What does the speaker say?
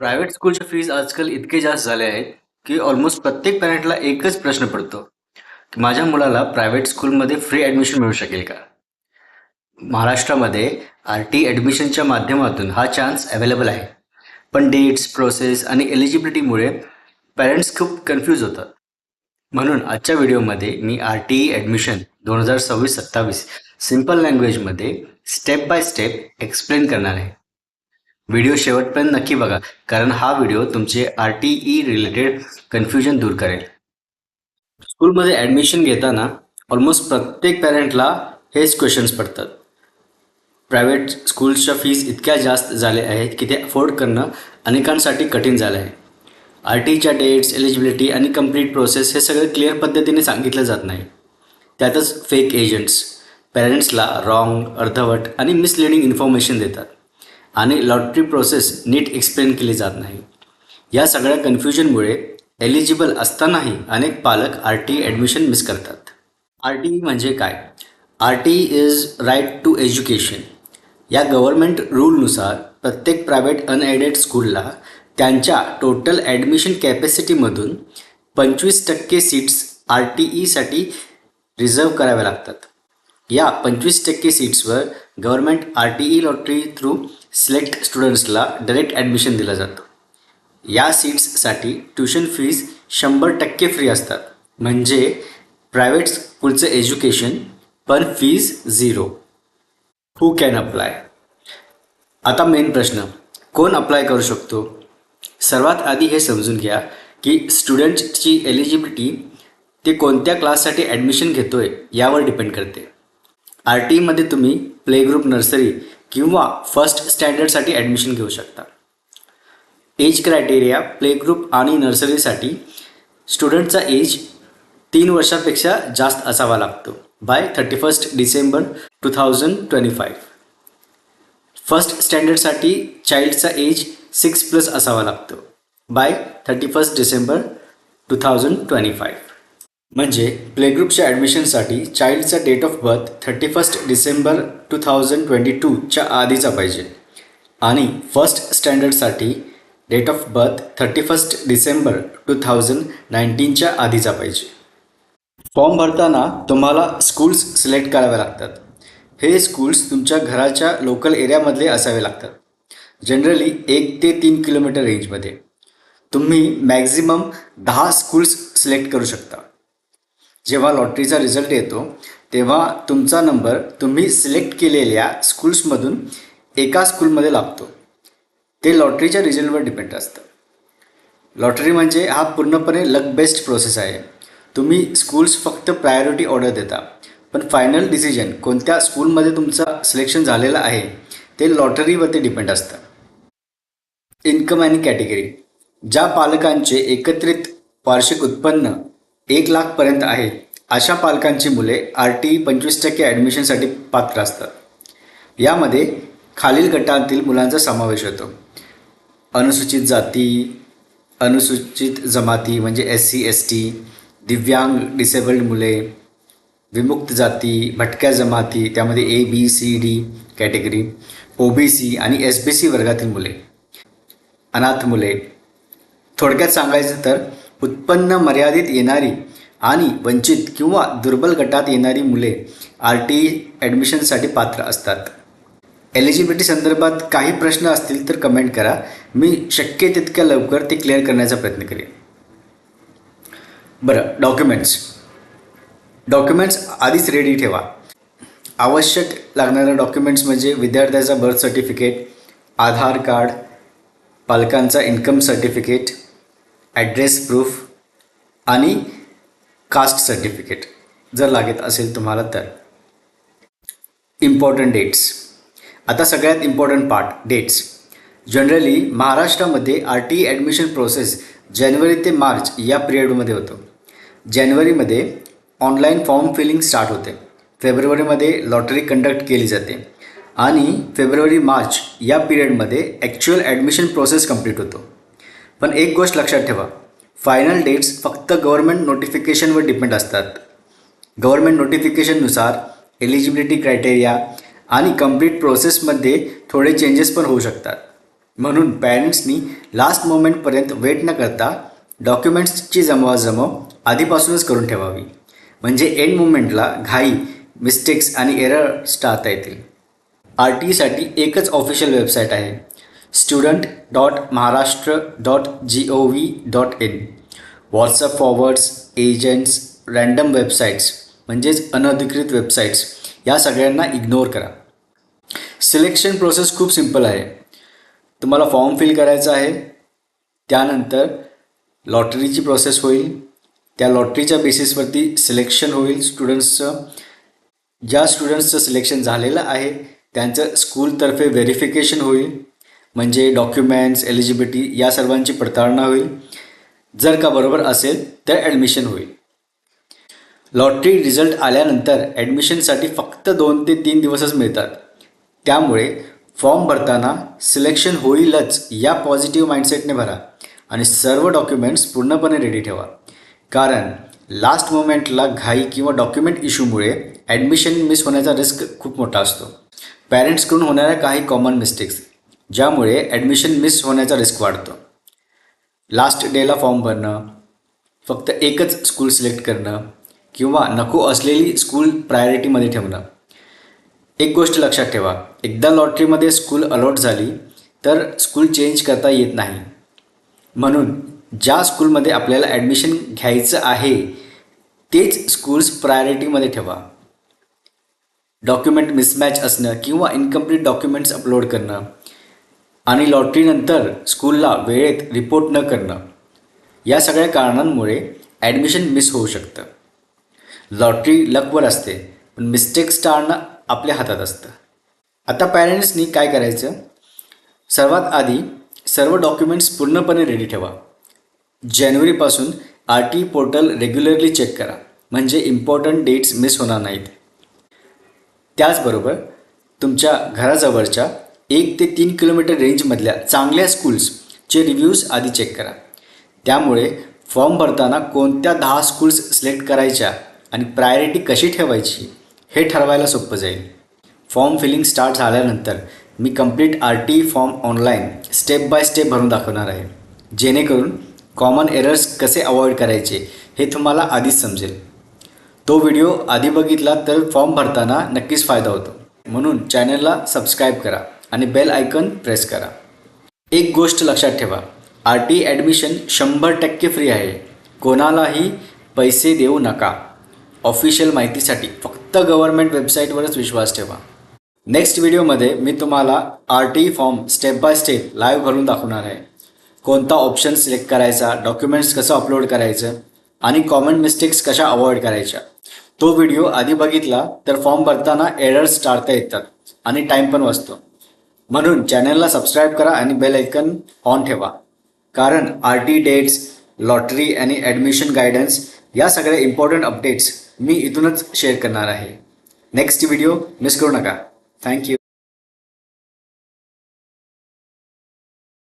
Private स्कूलच्या fees आजकाल इतके जास्त झाले आहेत की ऑलमोस्ट प्रत्येक पॅरेंटला एकच प्रश्न पडतो. की माझ्या मुलाला प्रायव्हेट स्कूलमध्ये फ्री ॲडमिशन मिळू शकेल का? महाराष्ट्रामध्ये आर टी ॲडमिशनच्या माध्यमातून हा चान्स अवेलेबल आहे. पण डेट्स प्रोसेस आणि एलिजिबिलिटीमुळे पॅरेंट्स खूप कन्फ्यूज होतात. म्हणून आजच्या व्हिडिओमध्ये मी आर टी ई ॲडमिशन दोन हजार सव्वीस सत्तावीस सिंपल लँग्वेजमध्ये स्टेप बाय स्टेप एक्सप्लेन करणार आहे. व्हिडिओ शेवटपर्यंत नक्की बघा कारण हा व्हिडिओ तुमचे R T E related confusion दूर करेल. स्कूलमध्ये ॲडमिशन घेताना ऑलमोस्ट प्रत्येक पॅरेंटला हेच क्वेश्चन्स पडतात. प्रायव्हेट स्कूल्सच्या फीज इतक्या जास्त झाल्या आहेत की ते अफोर्ड करणं अनेकांसाठी कठीण झालं आहे. आर टीच्या डेट्स एलिजिबिलिटी आणि कंप्लीट प्रोसेस हे सगळं क्लिअर पद्धतीने सांगितलं जात नाही. त्यातच फेक एजंट्स पॅरेंट्सला रॉंग अर्धवट आणि मिसलिडिंग इन्फॉर्मेशन देतात. आणि लॉटरी प्रोसेस नीट एक्सप्लेन केली जात नाही. या सगळ्या कन्फ्युजनमुळे एलिजिबल असतानाही अनेक पालक आर टी ॲडमिशन मिस करतात. आर टी म्हणजे काय? R T is right to education. या गव्हर्मेंट रूलनुसार प्रत्येक प्रायव्हेट अनएडेड स्कूलला त्यांच्या टोटल ॲडमिशन कॅपॅसिटीमधून पंचवीस टक्के सीट्स आर टी ईसाठी रिझर्व कराव्या लागतात. या पंचवीस टक्के सीट्सवर government R T E lottery through select स्टुडंट्सला direct admission दिलं जातं. या सीट्ससाठी ट्युशन फीज शंभर टक्के फ्री असतात. म्हणजे प्रायव्हेट स्कूलचं एज्युकेशन पण fees zero who can apply आता मेन प्रश्न. कोण अप्लाय करू शकतो? सर्वात आधी हे समजून घ्या की स्टुडंटची एलिजिबिलिटी ते कोणत्या क्लाससाठी ॲडमिशन घेतो आहे यावर डिपेंड करते. आर टीमध्ये तुम्ही प्ले ग्रुप नर्सरी किंवा फर्स्ट स्टँडर्डसाठी ॲडमिशन घेऊ शकता. एज क्रायटेरिया प्ले ग्रुप आणि नर्सरीसाठी स्टुडंटचा एज तीन वर्षापेक्षा जास्त असावा लागतो. By thirty first December two thousand twenty five first स्टँडर्डसाठी चाइल्डचा एज सिक्स प्लस असावा लागतो. By thirty first December two thousand twenty five म्हणजे प्ले ग्रुपच्या ॲडमिशनसाठी चाइल्डचा date of birth thirty first December two thousand twenty टूच्या आधीचा पाहिजे. आणि first स्टँडर्डसाठी date of birth thirty first December two thousand नाईन्टीनच्या आधीचा पाहिजे. फॉर्म भरताना तुम्हाला स्कूल्स सिलेक्ट कराव्या लागतात. हे स्कूल्स तुमच्या घराच्या लोकल एरियामधले असावे लागतात. जनरली एक ते तीन किलोमीटर रेंजमध्ये तुम्ही मॅक्झिमम दहा स्कूल्स सिलेक्ट करू शकता. जेव्हा लॉटरीचा रिझल्ट येतो तेव्हा तुमचा नंबर तुम्ही सिलेक्ट केलेल्या स्कूल्समधून एका स्कूलमध्ये लागतो. ते लॉटरीच्या रिझल्टवर डिपेंड असतं. लॉटरी म्हणजे हा पूर्णपणे लक बेस्ड प्रोसेस आहे. तुम्ही स्कूल्स फक्त प्रायोरिटी ऑर्डर देता पण फायनल डिसिजन कोणत्या स्कूलमध्ये तुमचं सिलेक्शन झालेलं आहे ते लॉटरीवरती डिपेंड असतं. इन्कम आणि कॅटेगरी. ज्या पालकांचे एकत्रित वार्षिक उत्पन्न एक लाखपर्यंत आहे. अशा पालकांची मुले आर टी पंचवीस टक्के ॲडमिशनसाठी पात्र असतात. यामध्ये खालील गटातील मुलांचा समावेश होतो. अनुसूचित जाती अनुसूचित जमाती म्हणजे एस सी एस टी दिव्यांग डिसेबल्ड मुले विमुक्त जाती भटक्या जमाती त्यामध्ये A B C D category O B C आणि एस बी सी वर्गातील मुले अनाथ मुले. थोडक्यात सांगायचं तर उत्पन्न मर्यादित येणारी आणि वंचित किंवा दुर्बल गटात येणारी मुले आर टी ॲडमिशनसाठी पात्र असतात. एलिजिबिलिटी संदर्भात काही प्रश्न असतील तर कमेंट करा. मी शक्य तितक्या लवकर ते क्लिअर करण्याचा प्रयत्न करेन. बरं डॉक्युमेंट्स. डॉक्युमेंट्स आधीच रेडी ठेवा. आवश्यक लागणाऱ्या डॉक्युमेंट्स म्हणजे विद्यार्थ्याचा बर्थ सर्टिफिकेट आधार कार्ड पालकांचा इन्कम सर्टिफिकेट ॲड्रेस प्रूफ आणि कास्ट सर्टिफिकेट जर लागत असेल तुम्हाला तर. इम्पॉर्टंट डेट्स आता सगळ्यात इम्पॉर्टंट पार्ट डेट्स जनरली महाराष्ट्रामध्ये आर टी ॲडमिशन प्रोसेस जानेवारी ते मार्च या पिरियडमध्ये होतो. जानेवारीमध्ये ऑनलाईन फॉर्म फिलिंग स्टार्ट होते. फेब्रुवारीमध्ये लॉटरी कंडक्ट केली जाते. आणि फेब्रुवारी मार्च या पिरियडमध्ये ॲक्च्युअल ॲडमिशन प्रोसेस कंप्लीट होतो. पण एक गोष्ट लक्षात ठेवा. फायनल डेट्स फक्त गव्हर्मेंट नोटिफिकेशनवर डिपेंड असतात. गव्हर्मेंट नोटिफिकेशननुसार एलिजिबिलिटी क्रायटेरिया आणि कंप्लीट प्रोसेसमध्ये थोडे चेंजेस पण होऊ शकतात. म्हणून पॅरेंट्सनी लास्ट मोमेंटपर्यंत वेट न करता डॉक्युमेंट्सची जमवाजमव आधीपासूनच करून ठेवावी. म्हणजे एंड मुमेंटला घाई मिस्टेक्स आणि एरर टाळता येतील. आर टी ईसाठी एकच ऑफिशियल वेबसाईट आहे. Student dot Maharashtra dot G O V dot in WhatsApp forwards agents random websites म्हणजेच अनधिकृत वेबसाईट्स या सगळ्यांना इग्नोर करा. सिलेक्शन प्रोसेस खूप सिंपल आहे. तुम्हाला फॉर्म फिल करायचा आहे. त्यानंतर लॉटरीची प्रोसेस होईल. त्या लॉटरीच्या बेसिसवरती सिलेक्शन होईल स्टुडंट्सचं ज्या स्टुडंट्सचं सिलेक्शन झालेलं आहे त्यांचं स्कूलतर्फे व्हेरिफिकेशन होईल. म्हणजे डॉक्युमेंट्स एलिजिबिलिटी या सर्वांची पडताळणा होईल. जर का बरोबर असेल तर ॲडमिशन होईल. लॉटरी रिझल्ट आल्यानंतर ॲडमिशनसाठी फक्त दोन ते तीन दिवसच मिळतात. त्यामुळे फॉर्म भरताना सिलेक्शन होईलच या पॉझिटिव्ह माइंडसेटने भरा आणि सर्व डॉक्युमेंट्स पूर्णपणे रेडी ठेवा. कारण लास्ट मोमेंटला घाई किंवा डॉक्युमेंट इश्यूमुळे ॲडमिशन मिस होण्याचा रिस्क खूप मोठा असतो. पॅरेंट्सकडून होणाऱ्या काही कॉमन मिस्टेक्स ज्यामुळे ॲडमिशन मिस होण्याचा रिस्क वाढतो. लास्ट डेला फॉर्म भरणं फक्त एकच स्कूल सिलेक्ट करणं किंवा नको असलेली स्कूल प्रायोरिटीमध्ये ठेवणं. एक गोष्ट लक्षात ठेवा एकदा लॉटरीमध्ये स्कूल अलॉट झाली तर स्कूल चेंज करता येत नाही. म्हणून ज्या स्कूलमध्ये आपल्याला ॲडमिशन घ्यायचं आहे तेच स्कूल्स प्रायोरिटीमध्ये ठेवा. डॉक्युमेंट मिसमॅच असणं किंवा इनकम्प्लीट डॉक्युमेंट्स अपलोड करणं आणि लॉटरीनंतर स्कूलला वेळेत रिपोर्ट न करणं. या सगळ्या कारणांमुळे ॲडमिशन मिस होऊ शकतं. लॉटरी लकवर असते पण मिस्टेक्स टाळणं आपल्या हातात असतं. आता पॅरेंट्सनी काय करायचं? सर्वात आधी सर्व डॉक्युमेंट्स पूर्णपणे रेडी ठेवा. जानेवारीपासून R T portal regularly check करा. म्हणजे इम्पॉर्टंट डेट्स मिस होणार नाहीत. त्याचबरोबर तुमच्या घराजवळच्या एक ते तीन किलोमीटर रेंजमधल्या चांगल्या स्कूल्सचे रिव्ह्यूज आधी चेक करा. त्यामुळे फॉर्म भरताना कोणत्या दहा स्कूल्स सिलेक्ट करायच्या आणि प्रायोरिटी कशी ठेवायची हे ठरवायला सोपं जाईल. फॉर्म फिलिंग स्टार्ट झाल्यानंतर मी complete R T form online step by step भरून दाखवणार आहे. जेणेकरून कॉमन एरर्स कसे अवॉइड करायचे हे तुम्हाला आधीच समजेल. तो व्हिडिओ आधी बघितला तर फॉर्म भरताना नक्कीच फायदा होतो. म्हणून चॅनलला सबस्क्राईब करा. आणि बेल आयकन प्रेस करा. एक गोष्ट लक्षात ठेवा आर टी ॲडमिशन शंभर टक्के फ्री आहे. कोणालाही पैसे देऊ नका. ऑफिशियल माहितीसाठी फक्त गव्हर्मेंट वेबसाईटवरच विश्वास ठेवा. नेक्स्ट व्हिडिओमध्ये मी तुम्हाला R T form step by step live भरून दाखवणार आहे. कोणता ऑप्शन सिलेक्ट करायचा डॉक्युमेंट्स कसं अपलोड करायचं आणि कॉमन मिस्टेक्स कशा अवॉइड करायच्या. तो व्हिडिओ आधी बघितला तर फॉर्म भरताना एरर्स टाळता येतात आणि टाईम पण वाचतो. म्हणून चॅनलला सबस्क्राईब करा आणि बेल ऐकन ऑन ठेवा. कारण आर टी डेट्स लॉटरी आणि ॲडमिशन गायडन्स या सगळ्या इम्पॉर्टंट अपडेट्स मी इथूनच शेअर करणार आहे. नेक्स्ट व्हिडिओ मिस करू नका. थँक्यू